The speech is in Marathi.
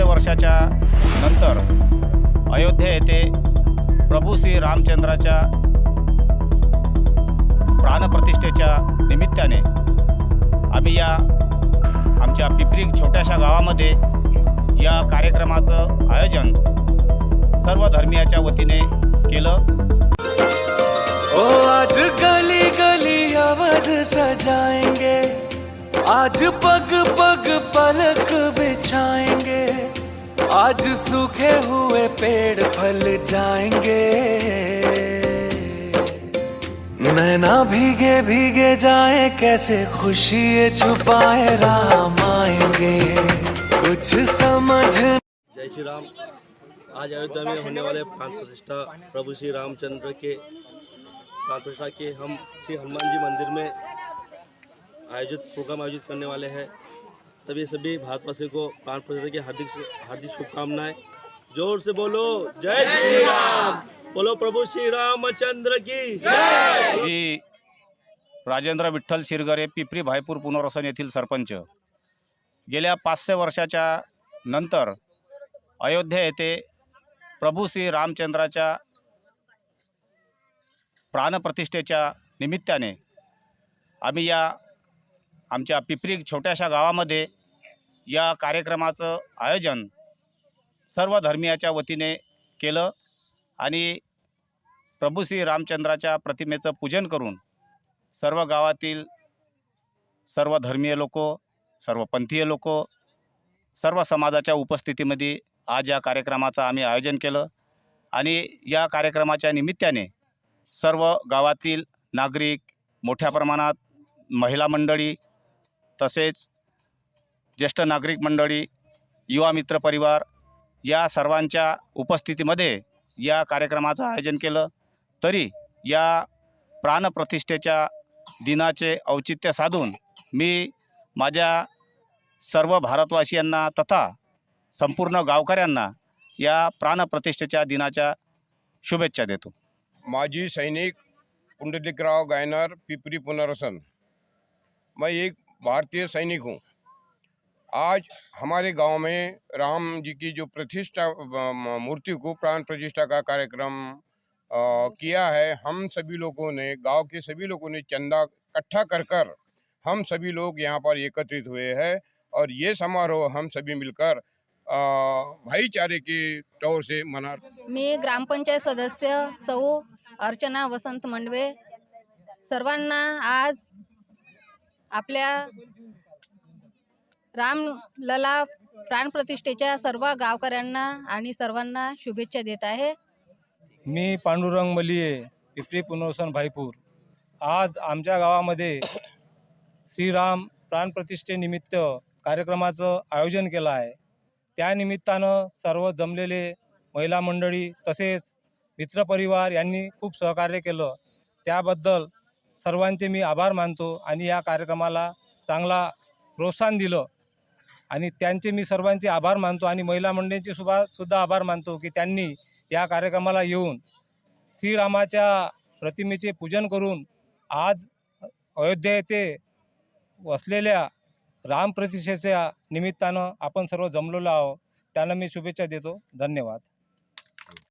वर्षाच्या नंतर अयोध्या येथे प्रभू श्री रामचंद्राच्या प्राणप्रतिष्ठेच्या निमित्ताने आम्ही या आमच्या पिपरी छोट्याशा गावामध्ये या कार्यक्रमाचं आयोजन सर्व धर्मियाच्या वतीने केलं. ओ आज गली गली अवध सजाएंगे. आज पग पग पलक आज सूखे हुए पेड़ फल जाएँगे। नैना भीगे भीगे जाए, कैसे खुशी छुपाए राम आएँगे। कुछ समझ जय श्री राम। आज अयोध्या में होने वाले प्राण प्रतिष्ठा प्रभु श्री रामचंद्र के प्राण प्रतिष्ठा के हम श्री हनुमान जी मंदिर में आयोजित, प्रोग्राम आयोजित करने वाले हैं। तभी सभी भारतवासियों को प्रतिष्ठा की हार्दिक हार्दिक शुभकामनाएँ। ज़ोर से बोलो जय श्री राम। बोलो प्रभू श्री रामचंद्र की। मी राजेंद्र विठ्ठल शिरगरे पिपरी भायपूर पुनर्वसन येथील सरपंच. गेल्या पाचशे वर्षाच्या नंतर अयोध्या येथे प्रभू श्री रामचंद्राच्या प्राणप्रतिष्ठेच्या निमित्ताने आम्ही या आमच्या पिपरी छोट्याशा गावामध्ये या कार्यक्रमाचं आयोजन सर्व धर्मियाच्या वतीने केलं आणि प्रभू श्री रामचंद्राच्या प्रतिमेचं पूजन करून सर्व गावातील सर्व धर्मीय लोक सर्व पंथीय लोक सर्व समाजाच्या उपस्थितीमध्ये आज या कार्यक्रमाचं आम्ही आयोजन केलं आणि या कार्यक्रमाच्या निमित्ताने सर्व गावातील नागरिक मोठ्या प्रमाणात महिला मंडळी तसेच ज्येष्ठ नागरिक मंडळी युवा मित्र परिवार या सर्वांच्या उपस्थितीमध्ये या कार्यक्रमाचं आयोजन केलं. तरी या प्राणप्रतिष्ठेच्या दिनाचे औचित्य साधून मी माझ्या सर्व भारतवासियांना तथा संपूर्ण गावकऱ्यांना या प्राणप्रतिष्ठेच्या दिनाच्या शुभेच्छा देतो. माजी सैनिक पुंडलिकराव गायनर पिपरी पुनर्वसन मैं एक भारतीय सैनिक हूँ आज हमारे गाँव में राम जी की जो प्रतिष्ठा मूर्ति को प्राण प्रतिष्ठा का कार्यक्रम किया है, हम सभी लोगों ने, गाँव के सभी लोगों ने चंदा इकट्ठा कर कर हम सभी लोग यहाँ पर एकत्रित हुए हैं और ये समारोह हम सभी मिलकर भाईचारे के तौर से मना मी ग्रामपंचायत सदस्य सौ अर्चना वसंत मंडवे, सर्वांना आज आपल्या रामलला प्राणप्रतिष्ठेच्या सर्व गावकऱ्यांना आणि सर्वांना शुभेच्छा देत आहे. मी पांडुरंग मलिये पिपरी पुनर्वसन भाईपूर. आज आमच्या गावामध्ये श्रीराम प्राणप्रतिष्ठेनिमित्त कार्यक्रमाचं आयोजन केलं आहे. त्यानिमित्तानं सर्व जमलेले महिला मंडळी तसेच मित्रपरिवार यांनी खूप सहकार्य केलं. त्याबद्दल सर्वांचे मी आभार मानतो आणि या कार्यक्रमाला चांगला प्रोत्साहन दिलं. आणि त्यांचे मी सर्वांचे आभार मानतो आणि महिला मंडळींचे सुद्धा सुद्धा आभार मानतो की त्यांनी या कार्यक्रमाला येऊन श्रीरामाच्या प्रतिमेचे पूजन करून आज अयोध्या येथे वसलेल्या रामप्रतिष्ठेच्या निमित्तानं आपण सर्व जमलेलो आहोत. त्यांना मी शुभेच्छा देतो. धन्यवाद.